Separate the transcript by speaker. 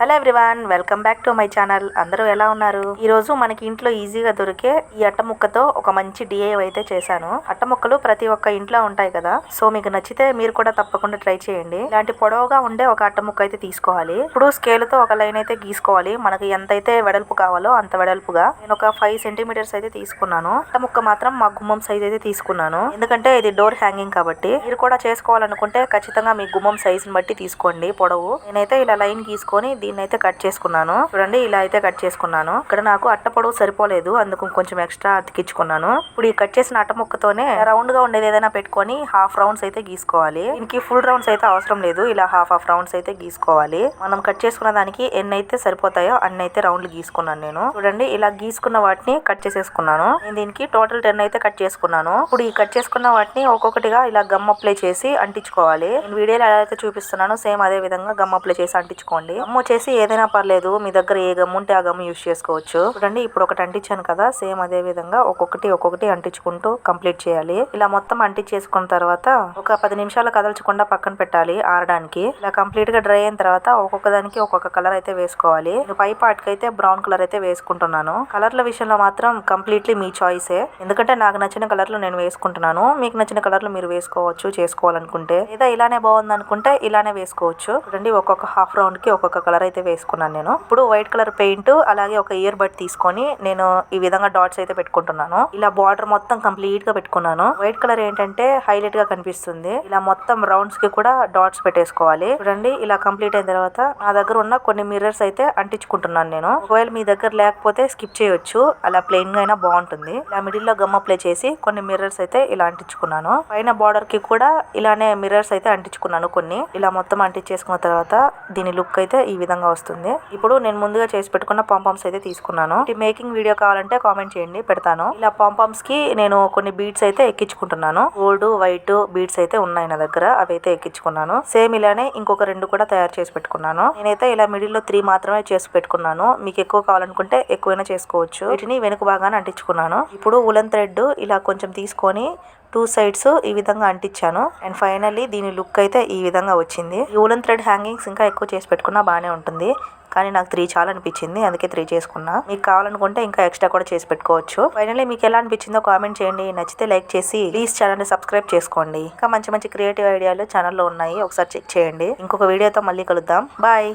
Speaker 1: Hello everyone welcome back to my channel. అందరూ ఎలా ఉన్నారు? ఈ రోజు మనకి ఇంట్లో ఈజీగా దొరికే ఈ అట్ట ముక్కతో ఒక మంచి డిఐ అయితే చేశాను. అట్ట ముక్కలు ప్రతి ఒక్క ఇంట్లో ఉంటాయి కదా? సో మీకు నచ్చితే మీరు కూడా తప్పకుండా ట్రై చేయండి. ఇలాంటి పొడవుగా ఉండే ఒక అట్ట ముక్క అయితే తీసుకోవాలి. ఇప్పుడు స్కేల్తో ఒక లైన్ అయితే గీసుకోవాలి. మనకి ఎంత అయితే వెడల్పు కావాలో అంత వెడల్పుగా. నేను ఒక ఫైవ్ సెంటీమీటర్స్ అయితే తీసుకున్నాను. అట్ట ముక్క మాత్రం మా గుమ్మం సైజ్ అయితే తీసుకున్నాను. ఎందుకంటే ఇది డోర్ హ్యాంగింగ్ కాబట్టి. మీరు కూడా చేసుకోవాలనుకుంటే ఖచ్చితంగా మీ గుమ్మం సైజ్ బట్టి తీసుకోండి. పొడవు. నేనైతే ఇలా లైన్ గీసుకొని దీన్ని అయితే కట్ చేసుకున్నాను. చూడండి ఇలా అయితే కట్ చేసుకున్నాను. ఇక్కడ నాకు అట్ట పొడవు సరిపోలేదు. అందుకు కొంచెం ఎక్స్ట్రా అతికించుకున్నాను. ఇప్పుడు ఈ కట్ చేసిన అట్ట ముక్కతోనే రౌండ్గా ఉండేది ఏదైనా పెట్టుకొని హాఫ్ రౌండ్స్ అయితే గీసుకోవాలి. దీనికి ఫుల్ రౌండ్స్ అయితే అవసరం లేదు. ఇలా హాఫ్ హాఫ్ రౌండ్స్ అయితే గీసుకోవాలి. మనం కట్ చేసుకున్న దానికి ఎన్ని అయితే సరిపోతాయో అన్ని అయితే రౌండ్లు గీసుకున్నాను నేను. చూడండి ఇలా గీసుకున్న వాటిని కట్ చేసేసుకున్నాను. నేను దీనికి టోటల్ టెన్ అయితే కట్ చేసుకున్నాను. ఇప్పుడు ఈ కట్ చేసుకున్న వాటిని ఒక్కొక్కటిగా ఇలా గమ్ అప్లై చేసి అంటించుకోవాలి. నేను వీడియోలో ఎలా అయితే చూపిస్తున్నానో సేమ్ అదే విధంగా గమ్ అప్లై చేసి అంటించుకోండి. గమ్ వచ్చేసి ఏదైనా పర్లేదు మీ దగ్గర ఏ గమ్ ఉంటే ఆ గమ్ యూస్ చేసుకోవచ్చు. చూడండి ఇప్పుడు ఒకటి అంటించాను కదా సేమ్ అదే విధంగా ఒక్కొక్కటి ఒక్కొక్కటి అంటించుకుంటూ కంప్లీట్ చేయాలి. ఇలా మొత్తం అంటించేసుకున్న తర్వాత ఒక పది నిమిషాలు కదల్చకుండా పక్కన పెట్టాలి ఆరడానికి. ఇలా కంప్లీట్గా డ్రై అయిన తర్వాత ఒక్కొక్క దానికి ఒక్కొక్క కలర్ అయితే వేసుకోవాలి. పై పార్ట్ అయితే బ్రౌన్ కలర్ అయితే వేసుకుంటున్నాను. కలర్ల విషయంలో మాత్రం కంప్లీట్లీ మీ చాయిసే. ఎందుకంటే నాకు నచ్చిన కలర్లు నేను వేసుకుంటున్నాను. మీకు నచ్చిన కలర్లు మీరు వేసుకోవచ్చు చేసుకోవాలనుకుంటే. లేదా ఇలానే బాగుంది అనుకుంటే ఇలానే వేసుకోవచ్చు. చూడండి ఒక్కొక్క హాఫ్ రౌండ్కి ఒక్కొక్క కలర్ అయితే వేసుకున్నాను నేను. ఇప్పుడు వైట్ కలర్ పెయింట్ అలాగే ఒక ఇయర్ బడ్ తీసుకొని నేను ఈ విధంగా డాట్స్ అయితే పెట్టుకుంటున్నాను. ఇలా బార్డర్ మొత్తం కంప్లీట్గా పెట్టుకున్నాను. వైట్ కలర్ ఏంటంటే హైలైట్గా కనిపిస్తుంది. ఇలా మొత్తం రౌండ్స్కి కూడా డాట్స్ పెట్టేసుకోవాలి. చూడండి ఇలా కంప్లీట్ అయిన తర్వాత నా దగ్గర ఉన్న కొన్ని మిర్రర్స్ అయితే అంటించుకుంటున్నాను నేను. ఒకవేళ మీ దగ్గర లేకపోతే స్కిప్ చేయొచ్చు. అలా ప్లెయిన్గా అయినా బాగుంటుంది. ఇలా మిడిల్లో గమ్ అప్లై చేసి కొన్ని మిర్రర్స్ అయితే ఇలా అంటించుకున్నాను. పైన బార్డర్కి కూడా ఇలానే మిర్రర్స్ అయితే అంటించుకున్నాను కొన్ని. ఇలా మొత్తం అంటించేసుకున్న తర్వాత దీని లుక్ అయితే ఈ విధంగా వస్తుంది. ఇప్పుడు నేను ముందుగా చేసి పెట్టుకున్న పాంపామ్స్ అయితే తీసుకున్నాను. మేకింగ్ వీడియో కావాలంటే కామెంట్ చేయండి పెడతాను. ఇలా పాంపామ్స్కి నేను కొన్ని బీడ్స్ అయితే ఎక్కించుకుంటున్నాను. గోల్డ్ వైట్ బీడ్స్ అయితే ఉన్నాయి నా దగ్గర అవి అయితే ఎక్కించుకున్నాను. సేమ్ ఇలానే ఇంకొక రెండు కూడా తయారు చేసి పెట్టుకున్నాను. నేనైతే ఇలా మిడిల్లో త్రీ మాత్రమే చేసి పెట్టుకున్నాను. మీకు ఎక్కువ కావాలనుకుంటే ఎక్కువైనా చేసుకోవచ్చు. వీటిని వెనుక బాగానే అంటించుకున్నాను. ఇప్పుడు ఉలన్ థ్రెడ్ ఇలా కొంచెం తీసుకొని టూ సైడ్స్ ఈ విధంగా అంటించాను. అండ్ ఫైనల్లీ దీని లుక్ అయితే ఈ విధంగా వచ్చింది. ఈ థ్రెడ్ హ్యాంగింగ్స్ ఇంకా ఎక్కువ చేసి పెట్టుకున్నా బాగానే ఉంటుంది. కానీ నాకు త్రీ చాలా అనిపించింది. అందుకే త్రీ చేసుకున్నా. మీకు కావాలనుకుంటే ఇంకా ఎక్స్ట్రా కూడా చేసి పెట్టుకోవచ్చు. ఫైనల్లీ మీకు ఎలా అనిపించిందో కామెంట్ చేయండి. నచ్చితే లైక్ చేసి ప్లీజ్ ఛానల్ని సబ్స్క్రైబ్ చేసుకోండి. ఇంకా మంచి మంచి క్రియేటివ్ ఐడియాలు ఛానల్లో ఉన్నాయి. ఒకసారి చెక్ చేయండి. ఇంకొక వీడియోతో మళ్ళీ కలుద్దాం. బాయ్.